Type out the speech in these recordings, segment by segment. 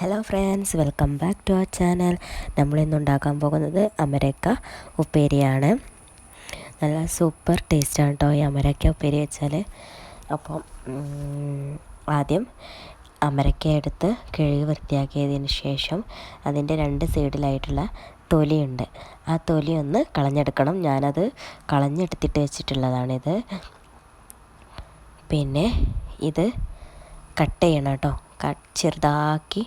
Hello friends welcome back to our channel നമ്മളിന്ന് ഉണ്ടാക്കാൻ പോകുന്നത് അമരക്ക ഉപ്പേരിയാണ്. നല്ല സൂപ്പർ ടേസ്റ്റാണ് കേട്ടോ ഈ അമരക്ക ഉപ്പേരി വെച്ചാൽ അപ്പം ആദ്യം അമരക്ക എടുത്ത് കിഴി വൃത്തിയാക്കിയതിന് ശേഷം അതിന്റെ രണ്ട് സൈഡിലായിട്ടുള്ള തൊലിയുണ്ട്. ആ തൊലി ഒന്ന് കളഞ്ഞെടുക്കണം. ഞാനത് കളഞ്ഞെടുത്തിട്ട് വെച്ചിട്ടുള്ളതാണിത്. പിന്നെ ഇത് കട്ട് ചെയ്യണം കട്ട് ചെറുതാക്കി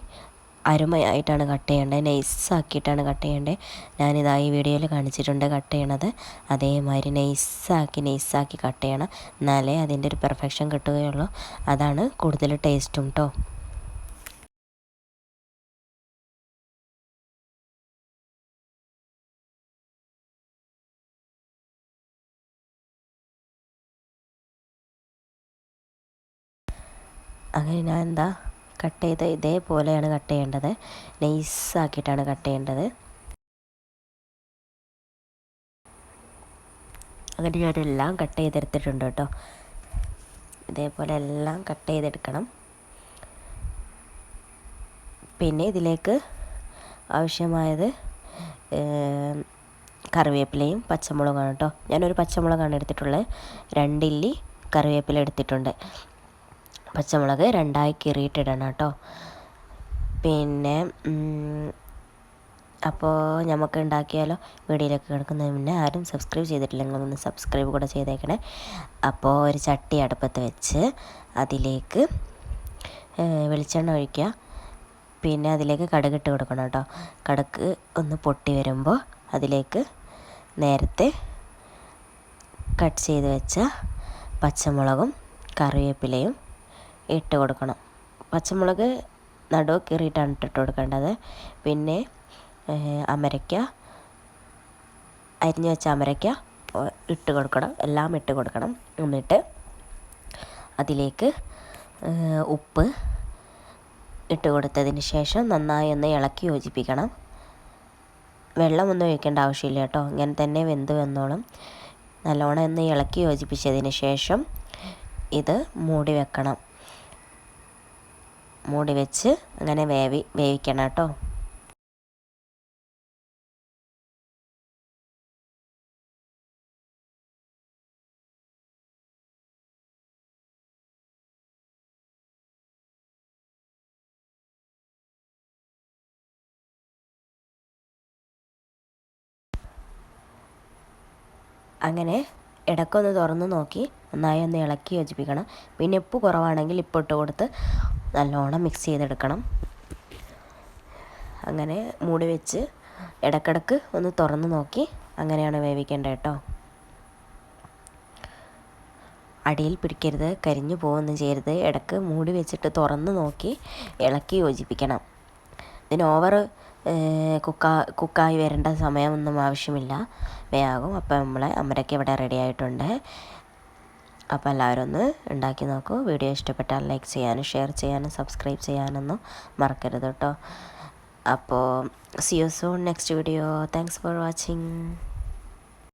അരുമയായിട്ടാണ് കട്ട് ചെയ്യേണ്ടത് നൈസാക്കിയിട്ടാണ് കട്ട് ചെയ്യേണ്ടത്. ഞാനിതാ ഈ വീഡിയോയിൽ കാണിച്ചിട്ടുണ്ട് കട്ട് ചെയ്യണത്. അതേമാതിരി നൈസാക്കി നൈസാക്കി കട്ട് ചെയ്യണം. എന്നാലേ അതിന്റെ ഒരു പെർഫെക്ഷൻ കിട്ടുകയുള്ളൂ. അതാണ് കൂടുതൽ ടേസ്റ്റും കേട്ടോ അങ്ങനെ ഞാൻ എന്താ കട്ട് ചെയ്ത് ഇതേപോലെയാണ് കട്ട് ചെയ്യേണ്ടത്. നൈസാക്കിയിട്ടാണ് കട്ട് ചെയ്യേണ്ടത്. അങ്ങനെ ഞാനെല്ലാം കട്ട് ചെയ്തെടുത്തിട്ടുണ്ട് കേട്ടോ. ഇതേപോലെ എല്ലാം കട്ട് ചെയ്തെടുക്കണം. പിന്നെ ഇതിലേക്ക് ആവശ്യമായത് കറിവേപ്പിലയും പച്ചമുളകാണ് കേട്ടോ. ഞാനൊരു പച്ചമുളകാണ് എടുത്തിട്ടുള്ളത്. രണ്ടില്ലി കറിവേപ്പില എടുത്തിട്ടുണ്ട്. പച്ചമുളക് രണ്ടായി കീറിയിട്ടിടണം കേട്ടോ. പിന്നെ അപ്പോൾ നമുക്ക് ഉണ്ടാക്കിയാലോ വീഡിയോയിലൊക്കെ കിടക്കുന്നതിന് മുന്നേ ആരും സബ്സ്ക്രൈബ് ചെയ്തിട്ടില്ലെങ്കിൽ ഒന്ന് സബ്സ്ക്രൈബ് കൂടെ ചെയ്തേക്കണേ. അപ്പോൾ ഒരു ചട്ടി അടുപ്പത്ത് വെച്ച് അതിലേക്ക് വെളിച്ചെണ്ണ ഒഴിക്കുക. പിന്നെ അതിലേക്ക് കടുകിട്ട് കൊടുക്കണം കേട്ടോ. കടുക്ക് ഒന്ന് പൊട്ടി വരുമ്പോൾ അതിലേക്ക് നേരത്തെ കട്ട് ചെയ്ത് വെച്ച പച്ചമുളകും കറിവേപ്പിലയും ഇട്ട് കൊടുക്കണം. പച്ചമുളക് നടുവ് കീറിയിട്ടാണ് ഇട്ടിട്ട് കൊടുക്കേണ്ടത്. പിന്നെ അമരയ്ക്ക അരിഞ്ഞു വെച്ച അമരയ്ക്ക ഇട്ട് കൊടുക്കണം. എല്ലാം ഇട്ട് കൊടുക്കണം. എന്നിട്ട് അതിലേക്ക് ഉപ്പ് ഇട്ട് കൊടുത്തതിന് ശേഷം നന്നായി ഒന്ന് ഇളക്കി യോജിപ്പിക്കണം. വെള്ളമൊന്നും ഒഴിക്കേണ്ട ആവശ്യമില്ല കേട്ടോ. ഇങ്ങനെ തന്നെ വെന്ത് വന്നോളും. നല്ലോണം ഒന്ന് ഇളക്കി യോജിപ്പിച്ചതിന് ശേഷം ഇത് മൂടി വെക്കണം. മൂടി വെച്ച് അങ്ങനെ വേവി വേവിക്കണം കേട്ടോ. അങ്ങനെ ഇടയ്ക്കൊന്ന് തുറന്ന് നോക്കി. നന്നായി ഒന്ന് ഇളക്കി യോജിപ്പിക്കണം. പിന്നെ ഉപ്പ് കുറവാണെങ്കിൽ ഇപ്പ് ഇട്ട് കൊടുത്ത് നല്ലോണം മിക്സ് ചെയ്തെടുക്കണം. അങ്ങനെ മൂടി വെച്ച് ഇടക്കിടക്ക് ഒന്ന് തുറന്ന് നോക്കി. അങ്ങനെയാണ് വേവിക്കേണ്ടത് കേട്ടോ. അടിയിൽ പിടിക്കരുത് കരിഞ്ഞു പോകുകയൊന്നും ചെയ്യരുത്. ഇടയ്ക്ക് മൂടി വെച്ചിട്ട് തുറന്ന് നോക്കി ഇളക്കി യോജിപ്പിക്കണം. ഇതിന് ഓവർ കുക്കാ കുക്കായി വരേണ്ട സമയമൊന്നും ആവശ്യമില്ല. വേഗം അപ്പം നമ്മളെ അമ്മരയ്ക്ക് ഇവിടെ റെഡി ആയിട്ടുണ്ട്. അപ്പോൾ എല്ലാവരും ഒന്ന് ഉണ്ടാക്കി നോക്കൂ. വീഡിയോ ഇഷ്ടപ്പെട്ടാൽ ലൈക്ക് ചെയ്യാനും ഷെയർ ചെയ്യാനും സബ്സ്ക്രൈബ് ചെയ്യാനൊന്നും മറക്കരുത് കേട്ടോ അപ്പോൾ see you soon next video thanks for watching